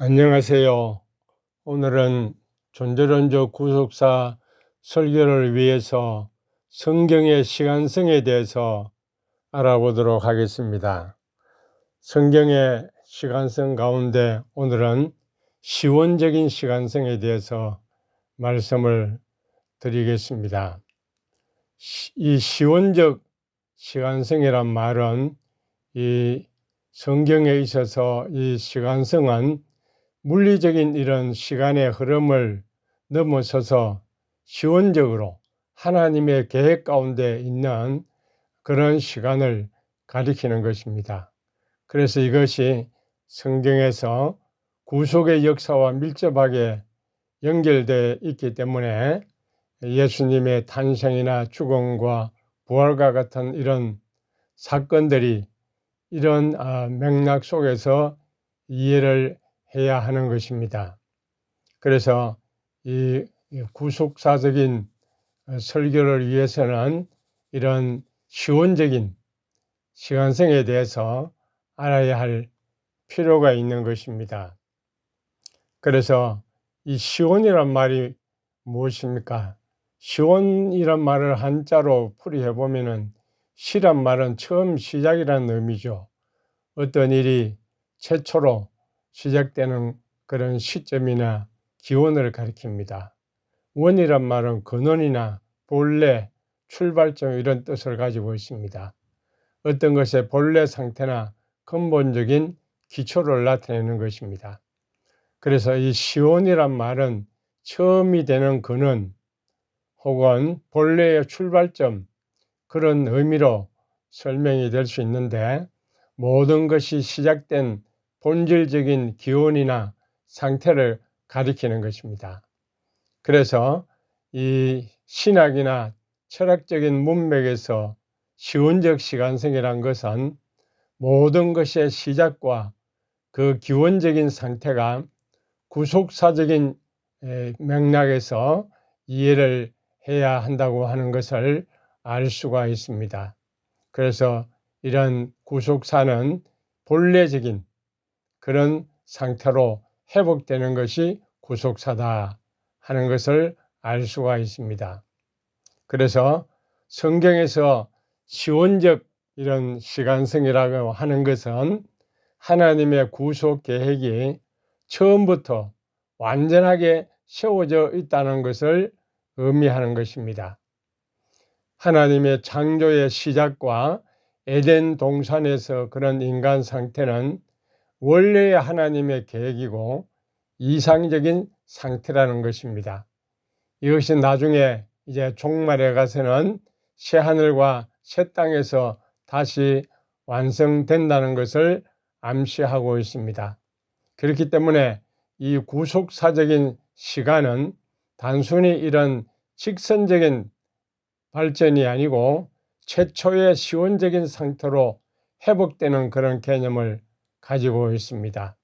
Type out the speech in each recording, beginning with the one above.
안녕하세요. 오늘은 존재론적 구속사 설교를 위해서 성경의 시간성에 대해서 알아보도록 하겠습니다. 성경의 시간성 가운데 오늘은 시원적인 시간성에 대해서 말씀을 드리겠습니다. 이 시원적 시간성이란 말은 이 성경에 있어서 이 시간성은 물리적인 이런 시간의 흐름을 넘어서서 시원적으로 하나님의 계획 가운데 있는 그런 시간을 가리키는 것입니다. 그래서 이것이 성경에서 구속의 역사와 밀접하게 연결되어 있기 때문에 예수님의 탄생이나 죽음과 부활과 같은 이런 사건들이 이런 아, 맥락 속에서 이해를 해야 하는 것입니다. 그래서 이 구속사적인 어, 설교를 위해서는 이런 시원적인 시간성에 대해서 알아야 할 필요가 있는 것입니다. 그래서 이 시원이란 말이 무엇입니까? 시원이란 말을 한자로 풀이해 보면은 시란 말은 처음 시작이라는 의미죠. 어떤 일이 최초로 시작되는 그런 시점이나 기원을 가리킵니다. 원이란 말은 근원이나 본래, 출발점 이런 뜻을 가지고 있습니다. 어떤 것의 본래 상태나 근본적인 기초를 나타내는 것입니다. 그래서 이 시온이란 말은 처음이 되는 근원 혹은 본래의 출발점 그런 의미로 설명이 될 수 있는데 모든 것이 시작된 본질적인 기원이나 상태를 가리키는 것입니다. 그래서 이 신학이나 철학적인 문맥에서 시원적 시간성이란 것은 모든 것의 시작과 그 기원적인 상태가 구속사적인 맥락에서 이해를 해야 한다고 하는 것을 알 수가 있습니다. 그래서 이런 구속사는 본래적인 그런 상태로 회복되는 것이 구속사다 하는 것을 알 수가 있습니다. 그래서 성경에서 시원적 이런 시간성이라고 하는 것은 하나님의 구속 계획이 처음부터 완전하게 세워져 있다는 것을 의미하는 것입니다. 하나님의 창조의 시작과 에덴 동산에서 그런 인간 상태는 원래의 하나님의 계획이고 이상적인 상태라는 것입니다. 이것이 나중에 이제 종말에 가서는 새 하늘과 새 땅에서 다시 완성된다는 것을 암시하고 있습니다. 그렇기 때문에 이 구속사적인 시간은 단순히 이런 직선적인 발전이 아니고 최초의 시원적인 상태로 회복되는 그런 개념을 가지고 있습니다.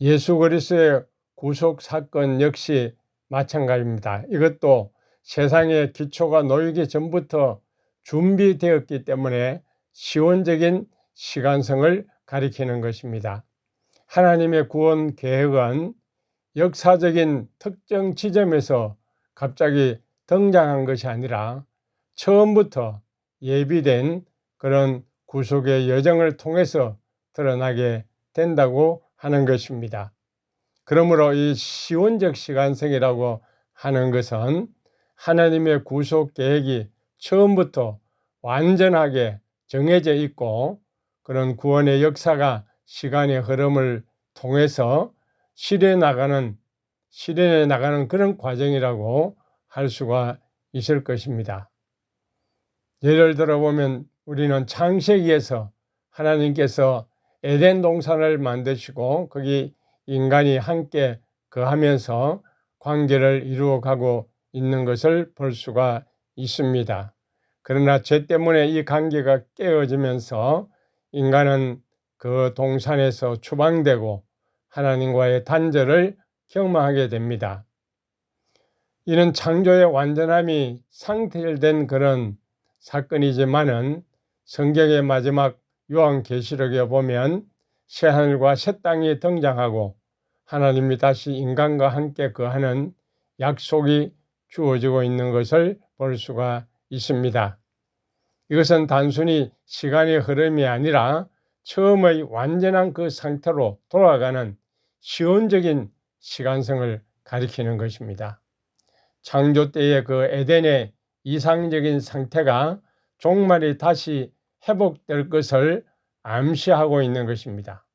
예수 그리스도의 구속 사건 역시 마찬가지입니다. 이것도 세상의 기초가 놓이기 전부터 준비되었기 때문에 시원적인 시간성을 가리키는 것입니다. 하나님의 구원 계획은 역사적인 특정 지점에서 갑자기 등장한 것이 아니라 처음부터 예비된 그런 구속의 여정을 통해서 드러나게 된다고 하는 것입니다. 그러므로 이 시원적 시간성이라고 하는 것은 하나님의 구속 계획이 처음부터 완전하게 정해져 있고 그런 구원의 역사가 시간의 흐름을 통해서 실현해 나가는 실현해 나가는 그런 과정이라고 할 수가 있을 것입니다. 예를 들어 보면 우리는 창세기에서 하나님께서 에덴 동산을 만드시고 거기 인간이 함께 거하면서 관계를 이루어가고 있는 것을 볼 수가 있습니다. 그러나 죄 때문에 이 관계가 깨어지면서 인간은 그 동산에서 추방되고 하나님과의 단절을 경험하게 됩니다. 이는 창조의 완전함이 상실된 그런 사건이지만은 성경의 마지막 요한계시록에 보면 새하늘과 새 땅이 등장하고 하나님이 다시 인간과 함께 거하는 약속이 주어지고 있는 것을 볼 수가 있습니다. 이것은 단순히 시간의 흐름이 아니라 처음의 완전한 그 상태로 돌아가는 시온적인 시간성을 가리키는 것입니다. 창조 때의 그 에덴의 이상적인 상태가 종말이 다시 회복될 것을 암시하고 있는 것입니다.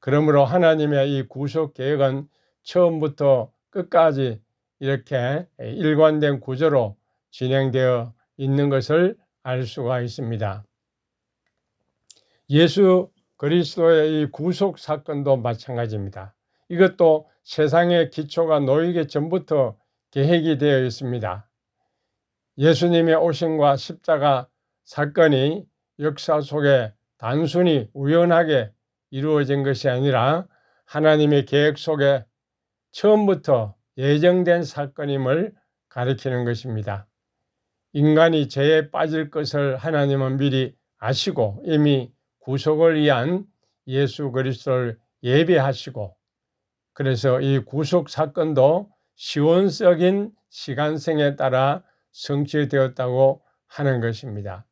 그러므로 하나님의 이 구속 계획은 처음부터 끝까지 이렇게 일관된 구조로 진행되어 있는 것을 알 수가 있습니다. 예수 그리스도의 이 구속 사건도 마찬가지입니다. 이것도 세상의 기초가 놓이기 전부터 계획이 되어 있습니다. 예수님의 오심과 십자가 사건이 역사 속에 단순히 우연하게 이루어진 것이 아니라 하나님의 계획 속에 처음부터 예정된 사건임을 가리키는 것입니다. 인간이 죄에 빠질 것을 하나님은 미리 아시고 이미 구속을 위한 예수 그리스도를 예배하시고 그래서 이 구속 사건도 시온적인 시간성에 따라 성취되었다고 하는 것입니다.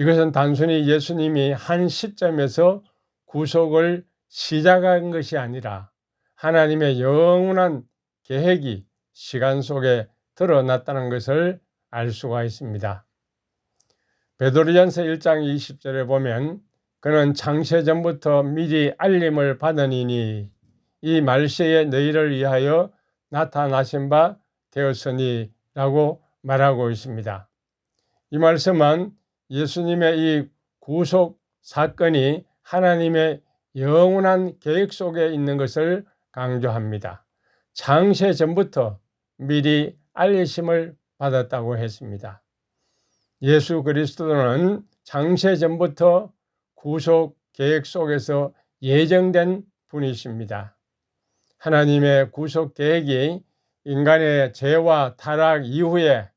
이것은 단순히 예수님이 한 시점에서 구속을 시작한 것이 아니라 하나님의 영원한 계획이 시간 속에 드러났다는 것을 알 수가 있습니다. 베드로전서 1장 20절에 보면 그는 창세 전부터 미리 알림을 받으니니 이 말세에 너희를 위하여 나타나신 바 되었으니 라고 말하고 있습니다. 이 말씀은 예수님의 이 구속 사건이 하나님의 영원한 계획 속에 있는 것을 강조합니다. 창세 전부터 미리 알리심을 받았다고 했습니다. 예수 그리스도는 장세 전부터 구속 계획 속에서 예정된 분이십니다. 하나님의 구속 계획이 인간의 죄와 타락 이후에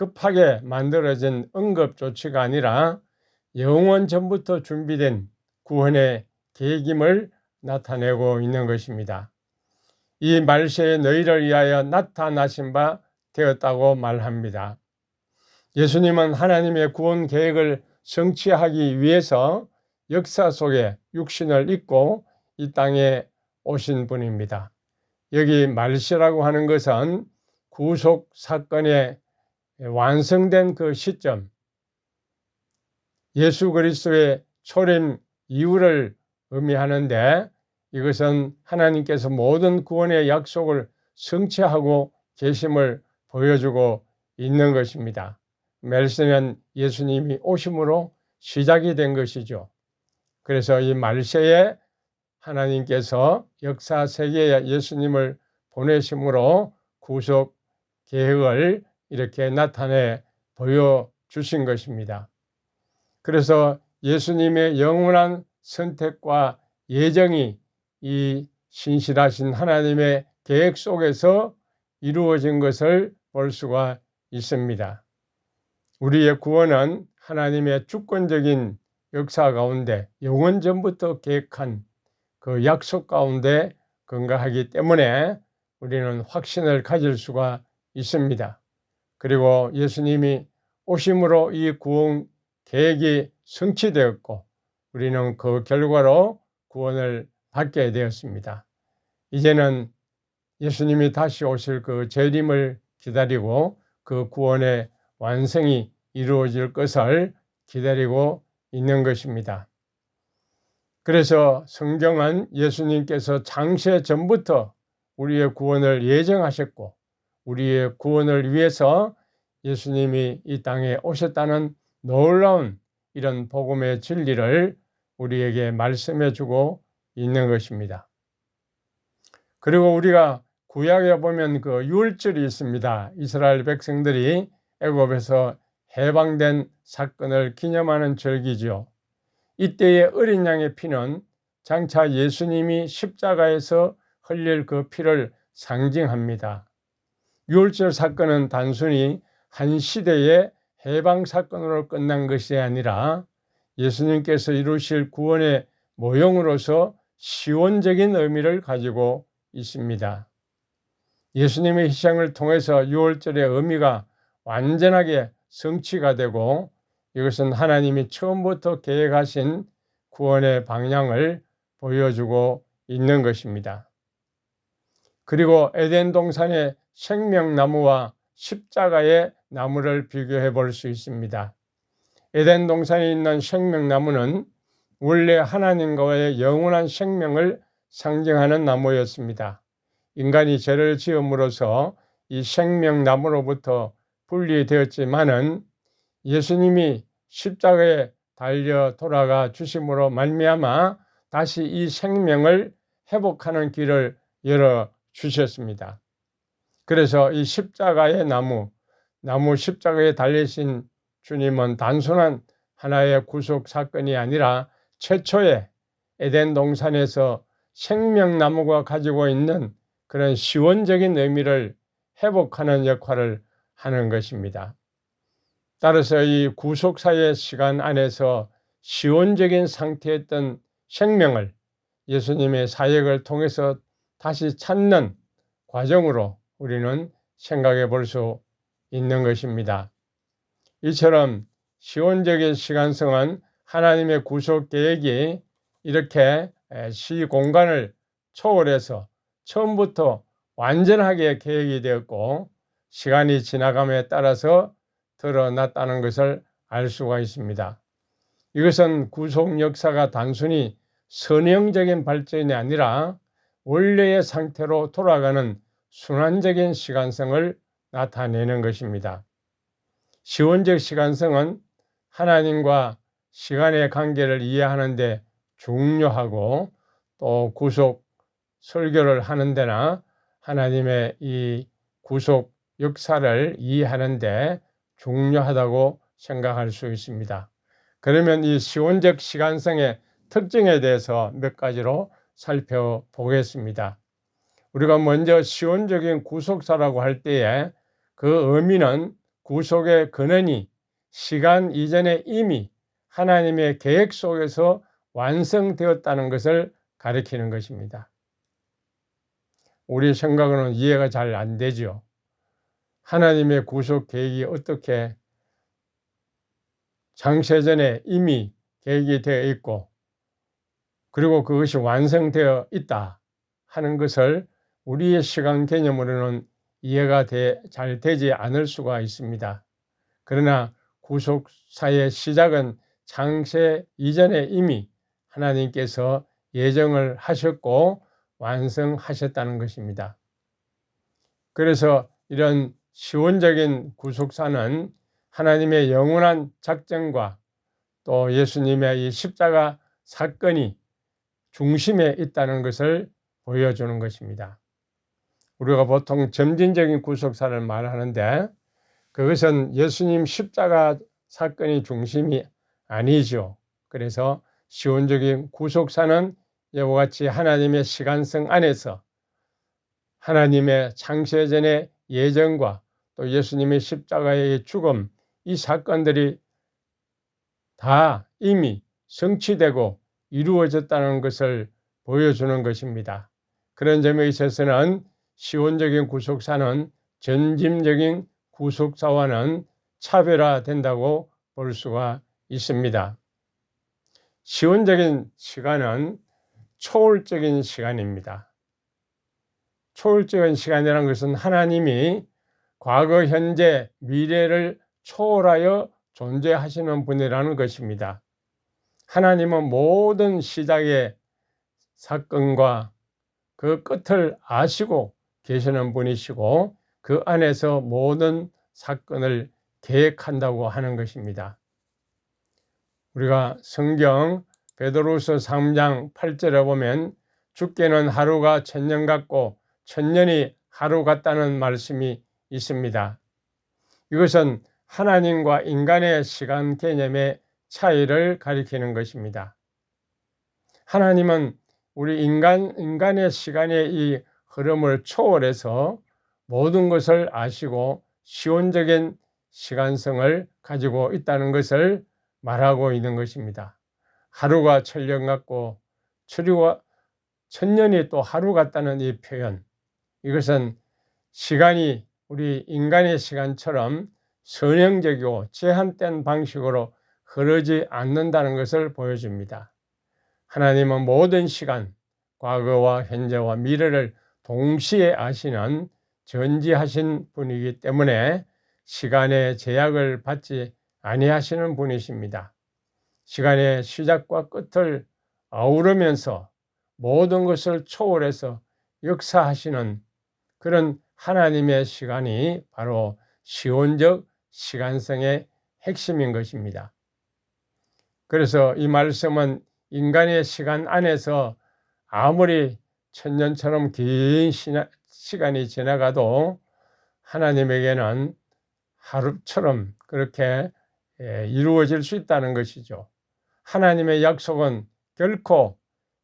급하게 만들어진 응급 조치가 아니라 영원 전부터 준비된 구원의 계획임을 나타내고 있는 것입니다. 이 말세에 너희를 위하여 나타나신 바 되었다고 말합니다. 예수님은 하나님의 구원 계획을 성취하기 위해서 역사 속에 육신을 입고 이 땅에 오신 분입니다. 여기 말시라고 하는 것은 구속 사건의 완성된 그 시점, 예수 그리스도의 초림 이후를 의미하는데 이것은 하나님께서 모든 구원의 약속을 성취하고 계심을 보여주고 있는 것입니다. 멜세는 예수님이 오심으로 시작이 된 것이죠. 그래서 이 말세에 하나님께서 역사 세계에 예수님을 보내심으로 구속 계획을 이렇게 나타내 보여주신 것입니다. 그래서 예수님의 영원한 선택과 예정이 이 신실하신 하나님의 계획 속에서 이루어진 것을 볼 수가 있습니다. 우리의 구원은 하나님의 주권적인 역사 가운데 영원 전부터 계획한 그 약속 가운데 근거하기 때문에 우리는 확신을 가질 수가 있습니다. 그리고 예수님이 오심으로 이 구원 계획이 성취되었고 우리는 그 결과로 구원을 받게 되었습니다. 이제는 예수님이 다시 오실 그 재림을 기다리고 그 구원의 완성이 이루어질 것을 기다리고 있는 것입니다. 그래서 성경은 예수님께서 장세 전부터 우리의 구원을 예정하셨고 우리의 구원을 위해서 예수님이 이 땅에 오셨다는 놀라운 이런 복음의 진리를 우리에게 말씀해 주고 있는 것입니다. 그리고 우리가 구약에 보면 그 율절이 있습니다. 이스라엘 백성들이 애굽에서 해방된 사건을 기념하는 절기죠. 이때의 어린 양의 피는 장차 예수님이 십자가에서 흘릴 그 피를 상징합니다. 유월절 사건은 단순히 한 시대의 해방 사건으로 끝난 것이 아니라 예수님께서 이루실 구원의 모형으로서 시원적인 의미를 가지고 있습니다. 예수님의 희생을 통해서 6월절의 의미가 완전하게 성취가 되고 이것은 하나님이 처음부터 계획하신 구원의 방향을 보여주고 있는 것입니다. 그리고 에덴 동산의 생명나무와 십자가의 나무를 비교해 볼 수 있습니다. 에덴 동산에 있는 생명나무는 원래 하나님과의 영원한 생명을 상징하는 나무였습니다. 인간이 죄를 지음으로써 이 생명나무로부터 분리되었지만은 예수님이 십자가에 달려 돌아가 주심으로 말미암아 다시 이 생명을 회복하는 길을 열어 주셨습니다. 그래서 이 십자가의 나무, 나무 십자가에 달리신 주님은 단순한 하나의 구속 사건이 아니라 최초의 에덴 동산에서 생명나무가 가지고 있는 그런 시원적인 의미를 회복하는 역할을 하는 것입니다. 따라서 이 구속사의 시간 안에서 시원적인 상태였던 생명을 예수님의 사역을 통해서 다시 찾는 과정으로 우리는 생각해 볼 수 있는 것입니다. 이처럼 시원적인 시간성은 하나님의 구속 계획이 이렇게 시 공간을 초월해서 처음부터 완전하게 계획이 되었고 시간이 지나감에 따라서 드러났다는 것을 알 수가 있습니다. 이것은 구속 역사가 단순히 선형적인 발전이 아니라 원래의 상태로 돌아가는 순환적인 시간성을 나타내는 것입니다. 시원적 시간성은 하나님과 시간의 관계를 이해하는데 중요하고 또 구속 설교를 하는 데나 하나님의 이 구속 역사를 이해하는데 중요하다고 생각할 수 있습니다. 그러면 이 시원적 시간성의 특징에 대해서 몇 가지로 살펴보겠습니다. 우리가 먼저 시원적인 구속사라고 할 때에 그 의미는 구속의 근원이 시간 이전에 이미 하나님의 계획 속에서 완성되었다는 것을 가리키는 것입니다. 우리 생각으로는 이해가 잘 안 되죠. 하나님의 구속 계획이 어떻게 장세전에 이미 계획이 되어 있고 그리고 그것이 완성되어 있다 하는 것을 우리의 시간 개념으로는 이해가 되, 잘 되지 않을 수가 있습니다. 그러나 구속사의 시작은 장세 이전에 이미 하나님께서 예정을 하셨고 완성하셨다는 것입니다. 그래서 이런 시원적인 구속사는 하나님의 영원한 작정과 또 예수님의 이 십자가 사건이 중심에 있다는 것을 보여주는 것입니다. 우리가 보통 점진적인 구속사를 말하는데 그것은 예수님 십자가 사건이 중심이 아니죠. 그래서 시원적인 구속사는 이와 같이 하나님의 시간성 안에서 하나님의 창세전의 예정과 또 예수님의 십자가의 죽음 이 사건들이 다 이미 성취되고 이루어졌다는 것을 보여주는 것입니다. 그런 점에 있어서는 시원적인 구속사는 전짐적인 구속사와는 차별화된다고 볼 수가 있습니다. 시원적인 시간은 초월적인 시간입니다. 초월적인 시간이라는 것은 하나님이 과거, 현재, 미래를 초월하여 존재하시는 분이라는 것입니다. 하나님은 모든 시작의 사건과 그 끝을 아시고 계시는 분이시고 그 안에서 모든 사건을 계획한다고 하는 것입니다. 우리가 성경 베드로서 3장 8절에 보면 죽게는 하루가 천년 같고 천년이 하루 같다는 말씀이 있습니다. 이것은 하나님과 인간의 시간 개념의 차이를 가리키는 것입니다. 하나님은 우리 인간, 인간의 시간의 이 흐름을 초월해서 모든 것을 아시고 시온적인 시간성을 가지고 있다는 것을 말하고 있는 것입니다. 하루가 천년 같고 추리와 천년이 또 하루 같다는 이 표현. 이것은 시간이 우리 인간의 시간처럼 선형적이고 제한된 방식으로 흐르지 않는다는 것을 보여줍니다. 하나님은 모든 시간, 과거와 현재와 미래를 동시에 아시는 전지하신 분이기 때문에 시간의 제약을 받지 아니하시는 분이십니다. 시간의 시작과 끝을 아우르면서 모든 것을 초월해서 역사하시는 그런 하나님의 시간이 바로 시온적 시간성의 핵심인 것입니다. 그래서 이 말씀은 인간의 시간 안에서 아무리 천년처럼 긴 시간이 지나가도 하나님에게는 하루처럼 그렇게 예, 이루어질 수 있다는 것이죠. 하나님의 약속은 결코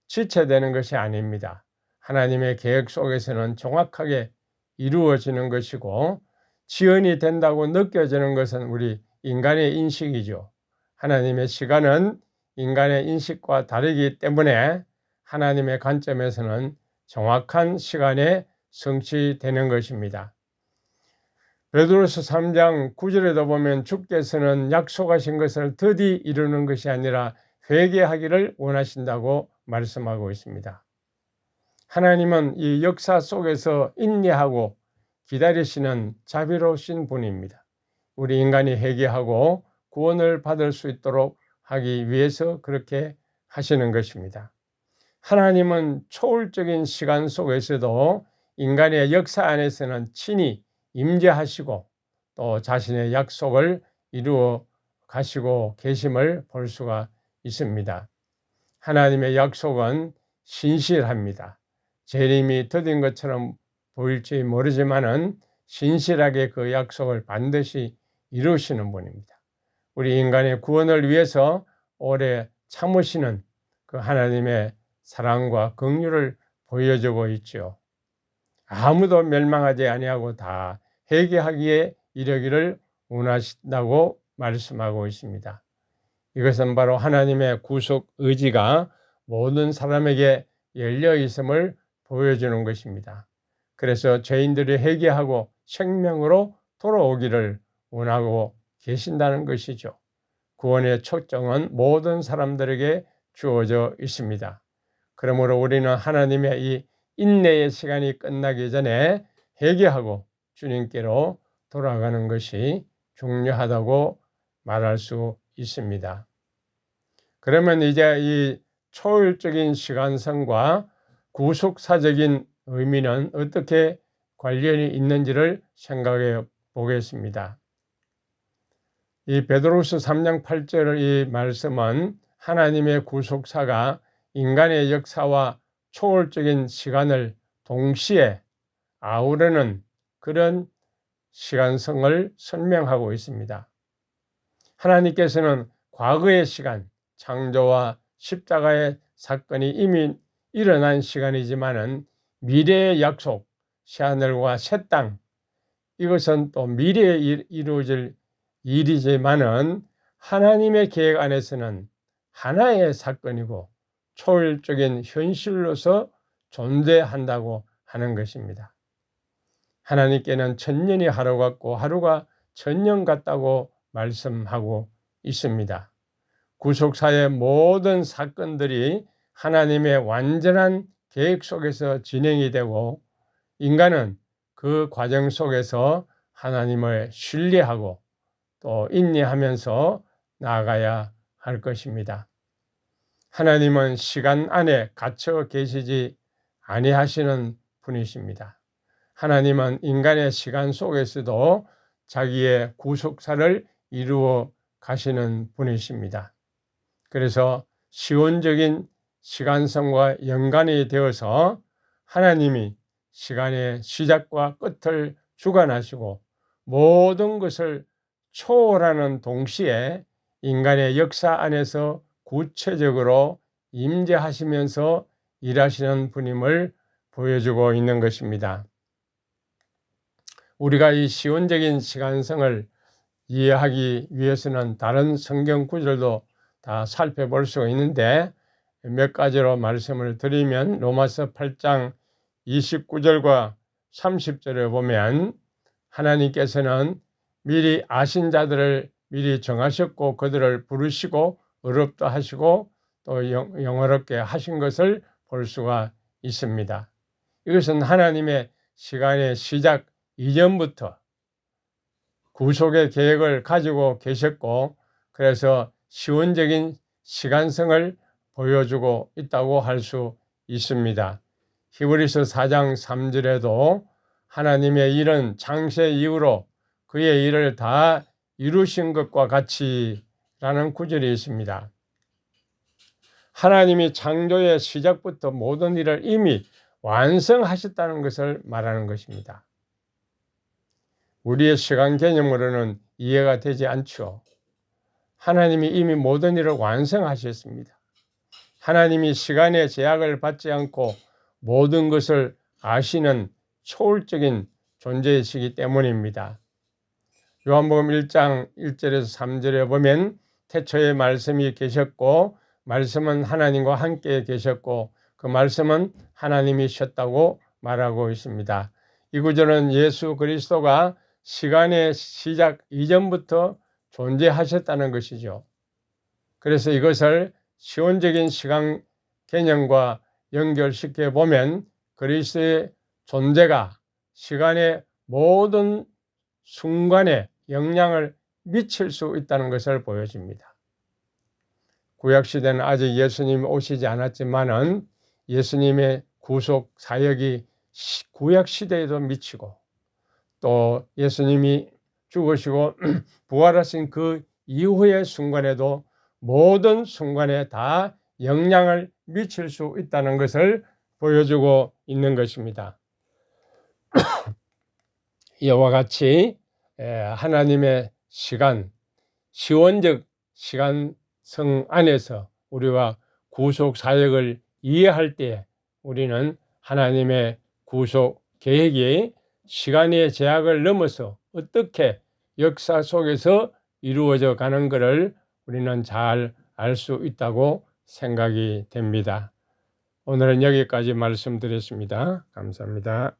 지체되는 것이 아닙니다. 하나님의 계획 속에서는 정확하게 이루어지는 것이고 지연이 된다고 느껴지는 것은 우리 인간의 인식이죠. 하나님의 시간은 인간의 인식과 다르기 때문에 하나님의 관점에서는 정확한 시간에 성취되는 것입니다. 베드로서 3장 9절에도 보면 주께서는 약속하신 것을 드디 이루는 것이 아니라 회개하기를 원하신다고 말씀하고 있습니다. 하나님은 이 역사 속에서 인내하고 기다리시는 자비로우신 분입니다. 우리 인간이 회개하고 구원을 받을 수 있도록 하기 위해서 그렇게 하시는 것입니다. 하나님은 초월적인 시간 속에서도 인간의 역사 안에서는 친히 임재하시고 또 자신의 약속을 이루어 가시고 계심을 볼 수가 있습니다. 하나님의 약속은 신실합니다. 재림이 더딘 것처럼 보일지 모르지만은 신실하게 그 약속을 반드시 이루시는 분입니다. 우리 인간의 구원을 위해서 오래 참으시는 그 하나님의 사랑과 긍휼을 보여주고 있죠. 아무도 멸망하지 아니하고 다 회개하기에 이르기를 원하신다고 말씀하고 있습니다. 이것은 바로 하나님의 구속 의지가 모든 사람에게 열려 있음을 보여주는 것입니다. 그래서 죄인들이 회개하고 생명으로 돌아오기를 원하고 계신다는 것이죠. 구원의 초점은 모든 사람들에게 주어져 있습니다. 그러므로 우리는 하나님의 이 인내의 시간이 끝나기 전에 회개하고 주님께로 돌아가는 것이 중요하다고 말할 수 있습니다. 그러면 이제 이 초월적인 시간성과 구속사적인 의미는 어떻게 관련이 있는지를 생각해 보겠습니다. 이 베드로스 3장 8절 이 말씀은 하나님의 구속사가 인간의 역사와 초월적인 시간을 동시에 아우르는 그런 시간성을 설명하고 있습니다. 하나님께서는 과거의 시간, 창조와 십자가의 사건이 이미 일어난 시간이지만은 미래의 약속, 새하늘과 새 땅, 이것은 또 미래에 이루어질 일이지만은 하나님의 계획 안에서는 하나의 사건이고 초월적인 현실로서 존재한다고 하는 것입니다. 하나님께는 천년이 하루 같고 하루가 천년 같다고 말씀하고 있습니다. 구속사의 모든 사건들이 하나님의 완전한 계획 속에서 진행이 되고 인간은 그 과정 속에서 하나님을 신뢰하고 또 인내하면서 나아가야 할 것입니다. 하나님은 시간 안에 갇혀 계시지 아니하시는 분이십니다. 하나님은 인간의 시간 속에서도 자기의 구속사를 이루어 가시는 분이십니다. 그래서 시온적인 시간성과 연관이 되어서 하나님이 시간의 시작과 끝을 주관하시고 모든 것을 초월하는 동시에 인간의 역사 안에서 구체적으로 임재하시면서 일하시는 분임을 보여주고 있는 것입니다. 우리가 이 시온적인 시간성을 이해하기 위해서는 다른 성경 구절도 다 살펴볼 수 있는데 몇 가지로 말씀을 드리면 로마서 8장 29절과 30절에 보면 하나님께서는 미리 아신 자들을 미리 정하셨고 그들을 부르시고 어렵다 하시고 또 영, 영어롭게 하신 것을 볼 수가 있습니다. 이것은 하나님의 시간의 시작 이전부터 구속의 계획을 가지고 계셨고 그래서 시원적인 시간성을 보여주고 있다고 할 수 있습니다. 히브리서 4장 3절에도 하나님의 일은 창세 이후로 그의 일을 다 이루신 것과 같이 라는 구절이 있습니다. 하나님이 창조의 시작부터 모든 일을 이미 완성하셨다는 것을 말하는 것입니다. 우리의 시간 개념으로는 이해가 되지 않죠. 하나님이 이미 모든 일을 완성하셨습니다. 하나님이 시간의 제약을 받지 않고 모든 것을 아시는 초월적인 존재이시기 때문입니다. 요한복음 1장 1절에서 3절에 보면 태초에 말씀이 계셨고 말씀은 하나님과 함께 계셨고 그 말씀은 하나님이셨다고 말하고 있습니다. 이 구절은 예수 그리스도가 시간의 시작 이전부터 존재하셨다는 것이죠. 그래서 이것을 시온적인 시간 개념과 연결시켜 보면 그리스도의 존재가 시간의 모든 순간에 영향을 미칠 수 있다는 것을 보여줍니다. 구약시대는 아직 예수님이 오시지 않았지만은 예수님의 구속 사역이 구약시대에도 미치고 또 예수님이 죽으시고 부활하신 그 이후의 순간에도 모든 순간에 다 영향을 미칠 수 있다는 것을 보여주고 있는 것입니다. 이와 같이 하나님의 시간, 시원적 시간성 안에서 우리가 구속 사역을 이해할 때 우리는 하나님의 구속 계획이 시간의 제약을 넘어서 어떻게 역사 속에서 이루어져 가는 것을 우리는 잘 알 수 있다고 생각이 됩니다. 오늘은 여기까지 말씀드렸습니다. 감사합니다.